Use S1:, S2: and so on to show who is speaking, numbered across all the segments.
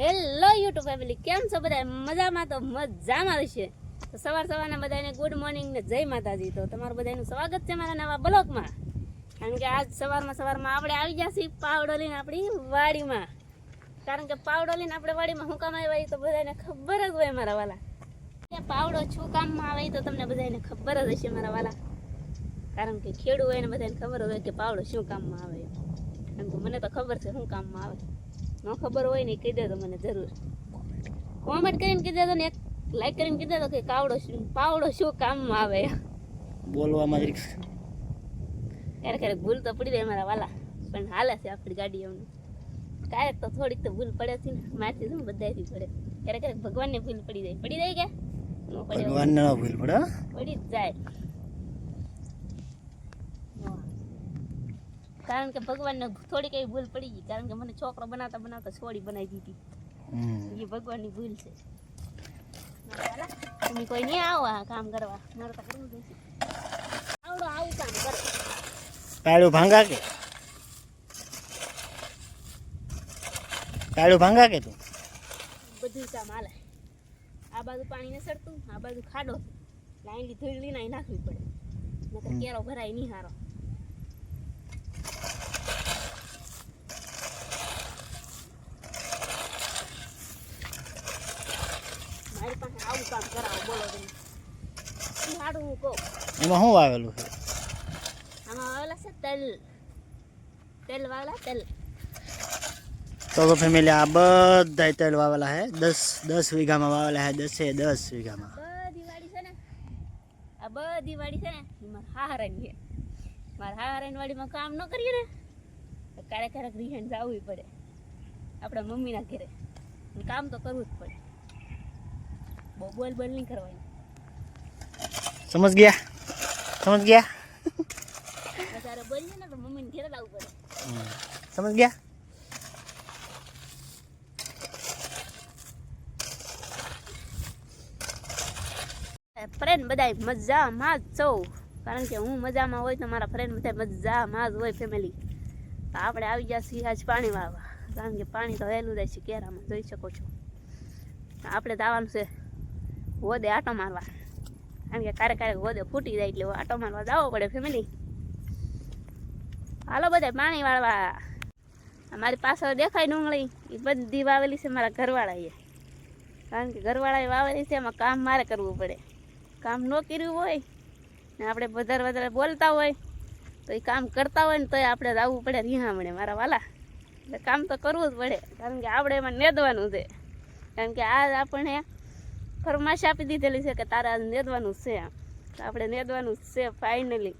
S1: Hello YouTube family કેમ છો બધા? મજામાં તો મજામાં હશે. તો સવાર સવારના બધાને ગુડ મોર્નિંગ ને જય માતાજી. તો તમારું બધાનું સ્વાગત છે મારા નવા બ્લોગમાં. કારણ કે આજ સવારમાં સવારમાં આપણે આવી ગયા છીએ પાવડો લઈને આપણી વાડીમાં. કારણ કે પાવડો લઈને આપણે વાડીમાં શું કામ આવ્યા તો બધાને ખબર જ હોય મારા વાલા. પાવડો શું કામમાં આવે તો તમને બધાને ખબર જ હશે મારા વાલા. કારણ કે ખેડૂત હોય ને બધાને ખબર હોય કે પાવડો શું કામમાં આવે. કારણ કે મને તો ખબર છે શું કામમાં આવે. ન ખબર હોય ને કહી દેજો મને જરૂર. કોમેન્ટ કરીને કહી દેજો ને એક લાઈક કરીને કહી દેજો કે કાવડો શું પાવડો શું કામમાં આવે.
S2: બોલવામાં જરીક
S1: ક્યારેક ક્યારેક ભૂલ તો પડી જાય મારા વાલા પણ હાલે છે આપણી ગાડી એમને ક્યારેક તો થોડીક તો ભૂલ પડે છે ને મારથી શું બધાથી પડે ક્યારેક ક્યારેક ભગવાનને ભૂલ પડી જાય. પડી જાય કે.
S2: ભગવાનને ભૂલ પડે
S1: પડી જ જાય. કારણ કે ભગવાનને થોડી કઈ ભૂલ પડી ગઈ. કારણ કે મને છોકરો બનાવતા બનાવતા છોડી બનાવી દીધી. એ ભગવાનની ભૂલ છે. તમે કોઈ નહીં આવો આ કામ કરવા. મારે તો કરવું જોઈએ આવડો આવું કામ કરો.
S2: તાળું ભાંગા કે? તાળું ભાંગા કે તું?
S1: બધું કામ હાલે. આ બાજુ પાણી ને સરતું આ બાજુ ખાડો. લાઈન લી ધૂળ નાખવી પડે. નકર. કેરો ભરાય નહીં હારો મારી પાસે આવું કામ હું
S2: એમાં શું વાવેલું છે
S1: આમાં આવેલા છે? તેલ તેલ વાવેલા તેલ
S2: તો ફેમિલી આ બધા તેલ વાવેલા છે દસ દસ વીઘામાં વાવેલા છે દસે, દસ વીઘામાં.
S1: બધી વાડી છે ને આ બધી વાડી છે ને એ મારા હારાની છે મારા હારાની વાડીમાં કામ ન કરીએ ને ક્યારેક ક્યારેક રિહાઈન જવું પડે. આપણા મમ્મીના ઘરે. કામ તો કરવું જ પડે. બોલ બોલ નહીં કરવાની.
S2: સમજ ગયા? સમજ ગયા?
S1: વધારે બોલીએ ને તો મમ્મીને ઘરે લાવવું પડે.
S2: સમજ ગયા?
S1: ફ્રેન્ડ બધા મજામાં જ છો. કારણ કે હું મજામાં હોય તો મારા ફ્રેન્ડ બધા મજામાં જ હોય ફેમિલી આપણે આવી ગયા છીએ આજ પાણી વાવવા. કારણ કે પાણી તો વહેલું જાય છે કેરામાં જોઈ શકો છો. આપણે તો આવવાનું છે. હોદે આટો મારવા. કારણ કે ક્યારેક ક્યારેક હોદે ફૂટી જાય એટલે આટો મારવા જવો પડે ફેમિલી હાલો બધા પાણી વાળવા. અમારી પાછળ દેખાય ડુંગળી. એ બધી વાવેલી છે મારા ઘરવાળાએ. કારણ કે ઘરવાળાએ વાવેલી છે, એમાં કામ મારે કરવું પડે. કામ ન કર્યું હોય ને આપણે વધારે વધારે બોલતા હોય, તો એ કામ કરતા હોય ને તોય આપણે આવવું પડે રિહામણે મારા વાલા. એટલે કામ તો કરવું જ પડે. કારણ કે આપણે એમાં નેદવાનું છે. કારણ કે આ આપણે ફરમાશ આપી દીધેલી છે કે તારે આજે નેદવાનું છે. તો આપણે નેદવાનું છે ફાઇનલી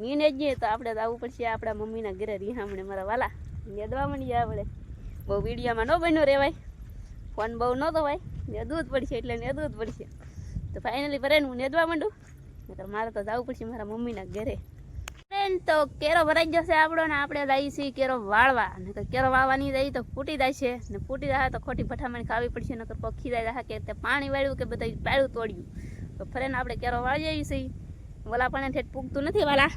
S1: નીને જઈએ તો આપણે તો આવવું પડશે આપણા મમ્મીના ઘરે રિહામણે મારા વાલા. નેદવા માંડીએ આપણે. બહુ વિડીયોમાં ન બન્યો રહેવાય ફોન બહુ ન દવાય નેદવું જ પડશે એટલે નેદવું જ પડશે. તો ફાઇનલી ભરે હું નેદવા માંડું. નકર મારે તો જવું પડશે મારા મમ્મીના ઘરે. ફ્રેન્ડ તો કેરો ભરાઈ જશે આપણો ને આપણે લાવી છીએ કેરો વાળવા. નકર કેરો વાળવાની જઈએ તો ફૂટી જાય છે. ને ફૂટી જાય તો ખોટી ભઠામણ ખાવી પડશે, નકર પખી જાય કે તે પાણી વાળ્યું કે બધા પાડ્યું તોડ્યું. તો ફ્રેન્ડ આપણે કેરો વાળી જઈએ છીએ ઓલા પણ ઠેઠ પૂગતું નથી વાલા.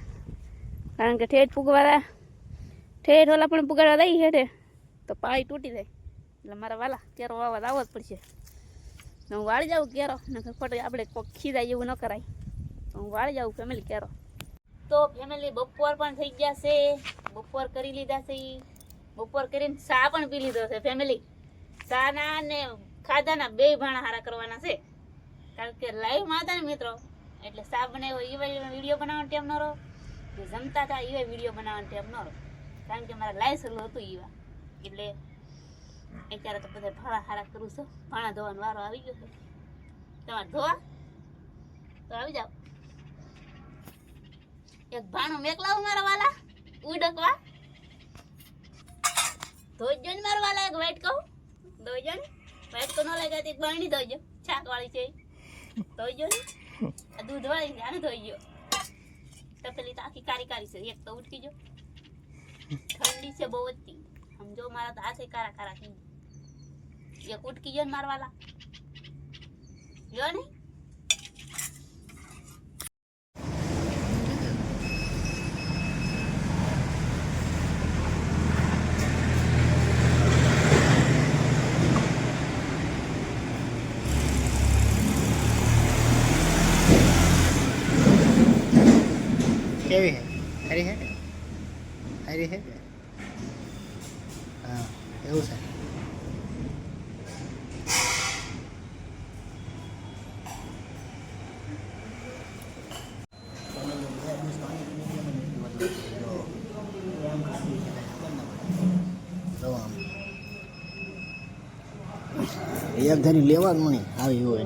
S1: કારણ કે ઠેઠ પૂગવાળા, ઠેઠ ઓલા પણ પુગાડવા દઈ હેઠે. તો પાણી તૂટી જાય. એટલે મારા વાલા, કેરો વાવવા તો આવવો જ પડશે. હું વાળી જાઉં કેરો, નકર ખોટું આપણે પખી ખીજાય એવું ન કરાય. તો હું વાળી જાઉં ફેમિલી કેરો. તો ફેમિલી બપોર પણ થઈ ગયા છે. બપોર કરી લીધા છે. બપોર કરીને ચા પણ પી લીધો છે ફેમિલી ચાના ને ખાધાના બે ભાણા હારા કરવાના છે. કારણ કે લાઈવમાં હતા ને મિત્રો. એટલે ચા બનાવ્યો એવા વીડિયો બનાવવાનો ટાઈમ ન રહો જે જમતા હતા એવા વીડિયો બનાવવાનો ટાઈમ ન રહો કારણ કે મારા લાઈવ સલું હતું ઈવા એટલે અત્યારે તો બધા ભાણા હારા કરું છું. ભાણા ધોવાનો વારો આવી ગયો છે. તમારે ધોવા? તો આવી જાઓ. એક ભાણું મેકલાવું મારા વાલા, ઉડકવા. ધોઈજો ને મારા વાલા એક વાઈટ કહું ધોઈજો ને? વાઈટ કહું ન લાગે, એક બાણી ધોઈજો. છાક વાળી છે ધોજો ને? આ દૂધ વાળી છે આને ધોઈજો. તપેલી તો આખી કારી કારી છે. એક તો ઉઠકી જો ઠંડી છે બહુ જ સમજો, મારા તો હાથે કારા કારા થઈ ગયા. એક ઉટકી જો ને મારવાલા વાલા. જો
S2: કેવી હે સારી હે સારી હે હા, એવું છે.
S3: એક ધારી લેવાનું નહીં આવી હોય